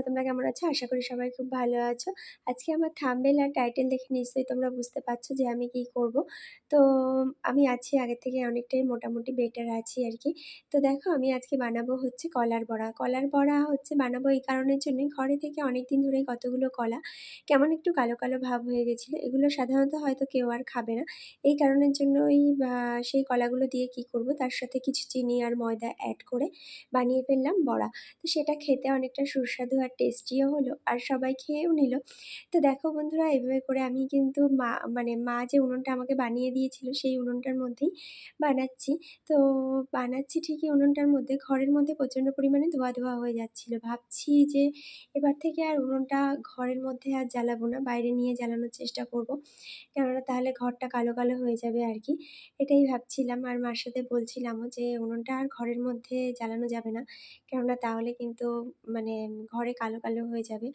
বন্ধুরা তোমরা কেমন আছো? আশা করি সবাই খুব ভালো আছো। আজকে আমার থাম্বেল আর টাইটেল দেখে নিশ্চয়ই তোমরা বুঝতে পারছ যে আমি কি করব। তো, আমি আছি আগের থেকে অনেকটাই মোটামুটি বেটার আছি আর কি। তো দেখো, আমি আজকে বানাবো হচ্ছে কলার বড়া। কলার বড়া হচ্ছে বানাবো এই কারণের জন্যই ঘরে থেকে অনেক দিন ধরেই কতগুলো কলা, কেমন একটু কালো কালো ভাব হয়ে গেছিল, এগুলো সাধারণত হয়তো কেউ আর খাবে না। এই কারণের জন্য ওই সেই কলাগুলো দিয়ে কি করব, তার সাথে কিছু চিনি আর ময়দা অ্যাড করে বানিয়ে ফেললাম বড়া। তো সেটা খেতে অনেকটা সুস্বাদু আর টেস্টিও হলো, আর সবাই খেয়েও নিল। তো দেখো বন্ধুরা, এভাবে করে আমি কিন্তু মা মানে মা যে উনুনটা আমাকে বানিয়ে দিয়েছিল, সেই উনুনটার মধ্যেই বানাচ্ছি। তো বানাচ্ছি ঠিকই উনুনটার মধ্যে, ঘরের মধ্যে প্রচণ্ড পরিমাণে ধোয়া ধোয়া হয়ে যাচ্ছিল। ভাবছি যে এবার থেকে আর উনুনটা ঘরের মধ্যে আর জ্বালাবো না, বাইরে নিয়ে জ্বালানোর চেষ্টা করব। কেননা তাহলে ঘরটা কালো কালো হয়ে যাবে আর কি। এটাই ভাবছিলাম, আর মার সাথে বলছিলামও যে উনুনটা আর ঘরের মধ্যে জ্বালানো যাবে না। কেননা তাহলে কিন্তু মানে ঘরে কালো কালো হয়ে যাবে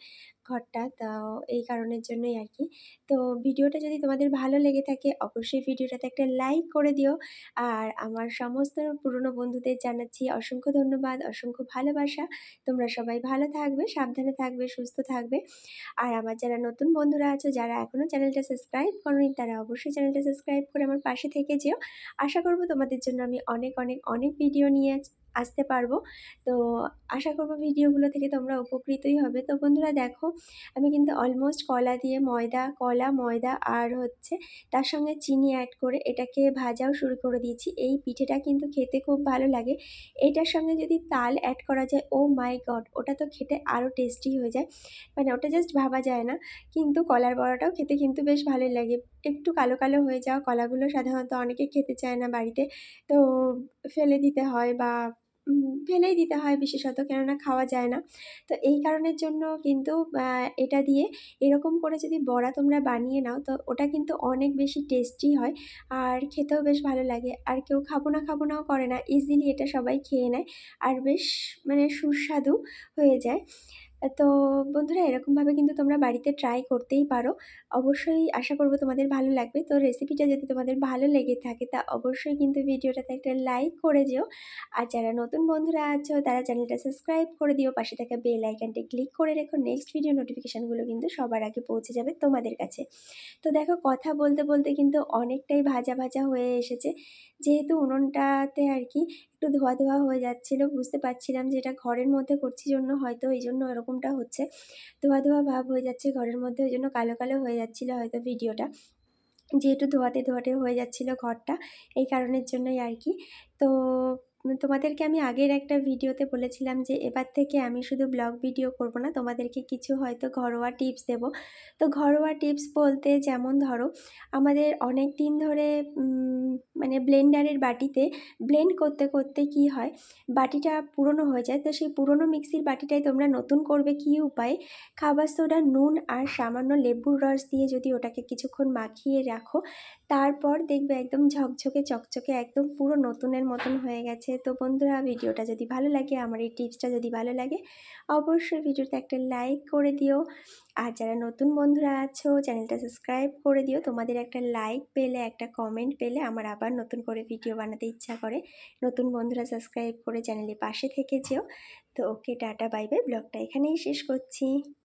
ঘরটা। তো এই কারণের জন্যই আর কি তো ভিডিওটা যদি তোমাদের ভালো লেগে থাকে, অবশ্যই ভিডিওটাতে একটা লাইক করে দিও। আর আমার সমস্ত পুরনো বন্ধুদের জানাচ্ছি অসংখ্য ধন্যবাদ, অসংখ্য ভালোবাসা। তোমরা সবাই ভালো থাকবে, সাবধানে থাকবে, সুস্থ থাকবে। আর আমার যারা নতুন বন্ধুরা আছো, যারা এখনও চ্যানেলটা সাবস্ক্রাইব করোনি, তারা অবশ্যই চ্যানেলটা সাবস্ক্রাইব করে আমার পাশে থেকে যেও। আশা করব তোমাদের জন্য আমি অনেক অনেক অনেক ভিডিও নিয়ে আসতে পারব। তো আশা করব ভিডিওগুলো থেকে তোমরা উপকৃতই হবে। তো বন্ধুরা দেখো, আমি কিন্তু অলমোস্ট কলা দিয়ে ময়দা, কলা, ময়দা আর হচ্ছে তার সঙ্গে চিনি অ্যাড করে এটাকে ভাজাও শুরু করে দিয়েছি। এই পিঠেটা কিন্তু খেতে খুব ভালো লাগে। এটার সঙ্গে যদি তাল অ্যাড করা যায়, ও মাই গড ওটা তো খেতে আরও টেস্টি হয়ে যায়। মানে ওটা জাস্ট ভাবা যায় না। কিন্তু কলার বড়াটাও খেতে কিন্তু বেশ ভালোই লাগে। একটু কালো কালো হয়ে যাওয়া কলাগুলো সাধারণত অনেকে খেতে চায় না বাড়িতে। তো ফেলে দিতে হয় বা ফেলেই দিতে হয় বিশেষত। কেননা খাওয়া যায় না। তো এই কারণের জন্য কিন্তু এটা দিয়ে এরকম করে যদি বড়া তোমরা বানিয়ে নাও, তো ওটা কিন্তু অনেক বেশি টেস্টি হয় আর খেতেও বেশ ভালো লাগে। আর কেউ খাব না খাব নাও করে না ইজিলি এটা সবাই খেয়ে নেয়। আর বেশ মানে সুস্বাদু হয়ে যায়। তো বন্ধুরা, এরকমভাবে কিন্তু তোমরা বাড়িতে ট্রাই করতেই পারো। অবশ্যই আশা করব তোমাদের ভালো লাগবে। তো রেসিপিটা যদি তোমাদের ভালো লেগে থাকে, তা অবশ্যই কিন্তু ভিডিওটাতে একটা লাইক করে যেও আর যারা নতুন বন্ধুরা আছো, তারা চ্যানেলটা সাবস্ক্রাইব করে দিও। পাশে থাকা বেল আইকনটি ক্লিক করে রেখো। নেক্সট ভিডিও নোটিফিকেশানগুলো কিন্তু সবার আগে পৌঁছে যাবে তোমাদের কাছে। তো দেখো, কথা বলতে বলতে কিন্তু অনেকটাই ভাজা ভাজা হয়ে এসেছে। যেহেতু উনুনটাতে আর কি একটু ধোয়া ধোয়া হয়ে যাচ্ছিল, বুঝতে পারছিলাম যে এটা ঘরের মধ্যে করছি জন্য হয়তো এই জন্য এরকমটা হচ্ছে। ধোয়া ধোয়া ভাব হয়ে যাচ্ছে ঘরের মধ্যে, ওই জন্য কালো কালো হয়ে যাচ্ছিল হয়তো ভিডিওটা। যেহেতু ধোয়াতে ধোয়াতে হয়ে যাচ্ছিল ঘরটা, এই কারণের জন্যই আর কি তো তোমাদেরকে আমি আগের একটা ভিডিওতে বলেছিলাম যে এবার থেকে আমি শুধু ব্লগ ভিডিও করব না, তোমাদেরকে কিছু হয়তো ঘরোয়া টিপস দেব। তো ঘরোয়া টিপস বলতে যেমন ধরো, আমাদের অনেক দিন ধরে মানে ব্লেন্ডারের বাটিতে ব্লেন্ড করতে করতে কি হয়, বাটিটা পুরনো হয়ে যায়। তো সেই পুরনো মিক্সির বাটিটাই তোমরা নতুন করবে কি উপায়ে? খাবার সোডা, নুন আর সামান্য লেবুর রস দিয়ে যদি ওটাকে কিছুক্ষণ মাখিয়ে রাখো তারপর দেখবে একদম ঝকঝকে, চকচকে, একদম পুরো নতুনের মতন হয়ে গেছে। তো বন্ধুরা, ভিডিওটা যদি ভালো লাগে, আমার এই টিপসটা যদি ভালো লাগে, অবশ্যই ভিডিওতে একটা লাইক করে দিও। আর যারা নতুন বন্ধুরা আছো, চ্যানেলটা সাবস্ক্রাইব করে দিও। তোমাদের একটা লাইক পেলে, একটা কমেন্ট পেলে আমার আবার নতুন করে ভিডিও বানাতে ইচ্ছা করে। নতুন বন্ধুরা সাবস্ক্রাইব করে চ্যানেলের পাশে থেকে যেও। তো ওকে, টাটা, বাই বাই। ব্লগটা এখানেই শেষ করছি।